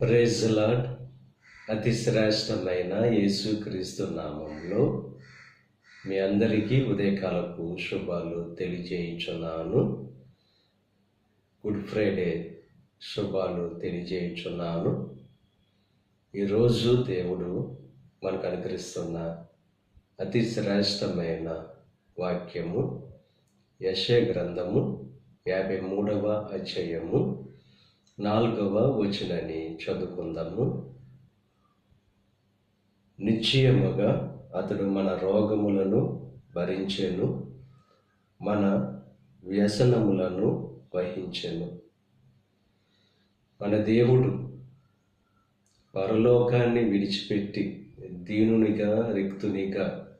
Praise lord అతి శ్రేష్టమైన యేసుక్రీస్తు నామంలో మీ అందరికీ ఉదయకాలపు శుభాలు తెలియజేయించున్నాను. గుడ్ ఫ్రైడే శుభాలు తెలియజేయించున్నాను. ఈరోజు దేవుడు మనకు అనుకరిస్తున్న అతి శ్రేష్టమైన వాక్యము యశ గ్రంథము యాభై మూడవ అధ్యాయము నాలుగవ వచనాన్ని చదువుకుందాము. నిశ్చయముగా అతడు మన రోగములను భరించెను మన వ్యసనములను వహించెను. మన దేవుడు పరలోకాన్ని విడిచిపెట్టి దీనునిగా రిక్తునిగా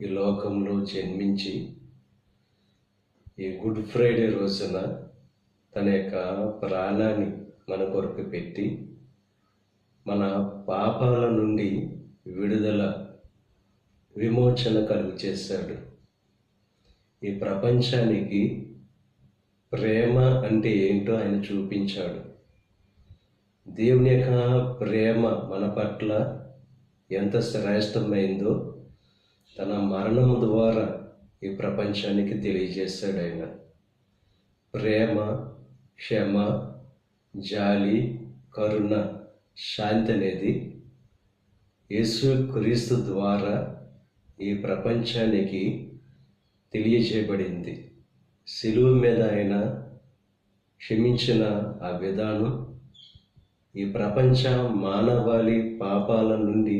ఈ లోకంలో జన్మించి ఈ గుడ్ ఫ్రైడే రోజున తన యొక్క ప్రాణాన్ని మన కొరకు పెట్టి మన పాపాల నుండి విడుదల విమోచన కలుగు చేశాడు. ఈ ప్రపంచానికి ప్రేమ అంటే ఏంటో ఆయన చూపించాడు. దేవుని యొక్క ప్రేమ మన పట్ల ఎంత శ్రేష్టమైందో తన మరణం ద్వారా ఈ ప్రపంచానికి తెలియజేశాడు ఆయన. ప్రేమ క్షమ జాలి కరుణ శాంతి అనేది యేసు క్రీస్తు ద్వారా ఈ ప్రపంచానికి తెలియజేయబడింది సిలువు మీద ఆయన క్షమించిన ఆ విధానం ఈ ప్రపంచ మానవాళి పాపాల నుండి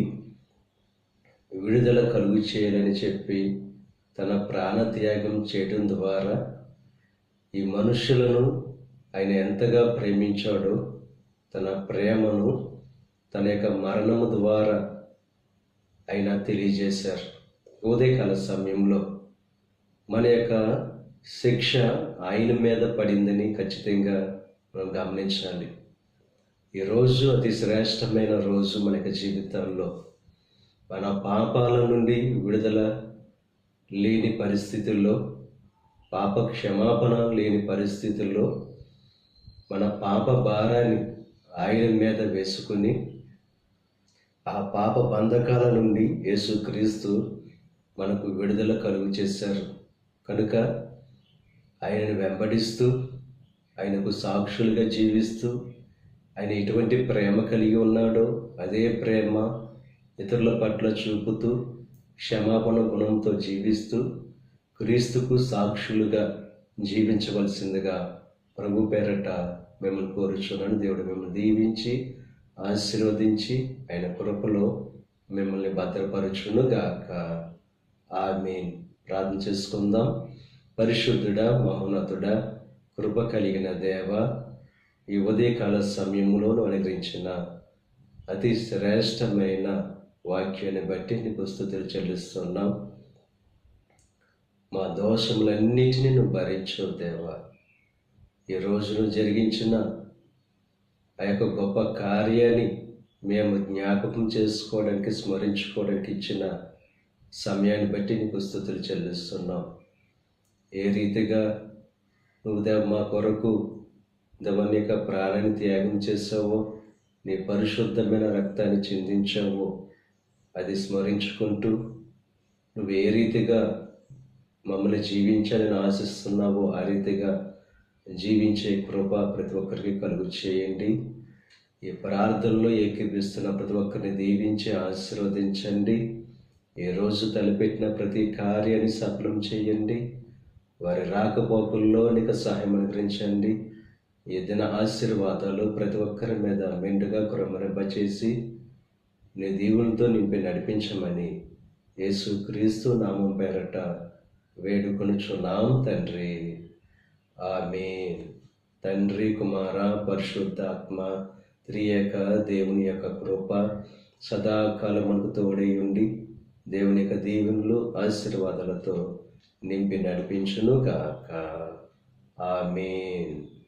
విడుదల కలుగు చేయాలని చెప్పి తన ప్రాణత్యాగం చేయడం ద్వారా ఈ మనుషులను ఆయన ఎంతగా ప్రేమించాడో తన ప్రేమను తన యొక్క మరణము ద్వారా ఆయన తెలియజేశారు. ఉదయకాల సమయంలో మన యొక్క శిక్ష ఆయన మీద పడిందని ఖచ్చితంగా మనం గమనించాలి. ఈరోజు అతి శ్రేష్టమైన రోజు మన యొక్క జీవితాల్లో. మన పాపాల నుండి విడుదల లేని పరిస్థితుల్లో పాప క్షమాపణ లేని పరిస్థితుల్లో మన పాప భారాన్ని ఆయన మీద వేసుకుని ఆ పాప బంధకాల నుండి యేసుక్రీస్తు మనకు విడుదల కలుగు చేశారు. కనుక ఆయనను వెంబడిస్తూ ఆయనకు సాక్షులుగా జీవిస్తూ ఆయన ఎటువంటి ప్రేమ కలిగి ఉన్నాడో అదే ప్రేమ ఇతరుల పట్ల చూపుతూ క్షమాపణ గుణంతో జీవిస్తూ క్రీస్తుకు సాక్షులుగా జీవించవలసిందిగా ప్రభు పేరట మిమ్మల్ని కోరుచున్నాను. దేవుడు మిమ్మల్ని దీవించి ఆశీర్వదించి ఆయన కృపలో మిమ్మల్ని భద్రపరచునుగాక. ఆమె ప్రార్థన చేసుకుందాం. పరిశుద్ధుడా మహోన్నతుడా కృప కలిగిన దేవ ఈ ఉదయకాల సమయంలోనూ అనుగ్రహించిన అతి శ్రేష్టమైన వాక్యాన్ని బట్టి నీకు స్థుతులు చెల్లిస్తున్నాం. మా దోషములన్నిటిని నువ్వు భరించవు దేవా. ఈ రోజును జరిగించిన ఆ యొక్క గొప్ప కార్యాన్ని మేము జ్ఞాపకం చేసుకోవడానికి స్మరించుకోవడానికి ఇచ్చిన సమయాన్ని బట్టి నీకు స్థుతులు చెల్లిస్తున్నాం. ఏ రీతిగా నువ్వు దేవ మా కొరకు దేవని యొక్క ప్రాణాన్ని త్యాగం చేసావో నీ పరిశుద్ధమైన రక్తాన్ని చిందించావో అది స్మరించుకుంటూ నువ్వు ఏ రీతిగా మమ్మల్ని జీవించాలని ఆశిస్తున్నావో ఆ రీతిగా జీవించే కృప ప్రతి ఒక్కరికి కలుగు చేయండి. ఈ ప్రార్థనలో ఏకీపిస్తున్న ప్రతి ఒక్కరిని దీవించి ఆశీర్వదించండి. ఈ రోజు తలపెట్టిన ప్రతి కార్యాన్ని సఫలం చేయండి. వారి రాకపోకల్లో నీకు సహాయం అనుగ్రహించండి. ఈ దిన ఆశీర్వాదాలు ప్రతి ఒక్కరి మీద మెండుగా కురమరింపచేసి నీ దీవులతో నింపి నడిపించమని యేసు క్రీస్తు నామం పేరట వేడుకొనుచున్నాం తండ్రి. ఆమె తండ్రి కుమార పరిశుద్ధాత్మ త్రియక దేవుని యొక్క కృప సదాకాలం తోడై ఉండి దేవుని యొక్క దీవెనలు ఆశీర్వాదాలతో నింపి నడిపించును కాక ఆమెన్.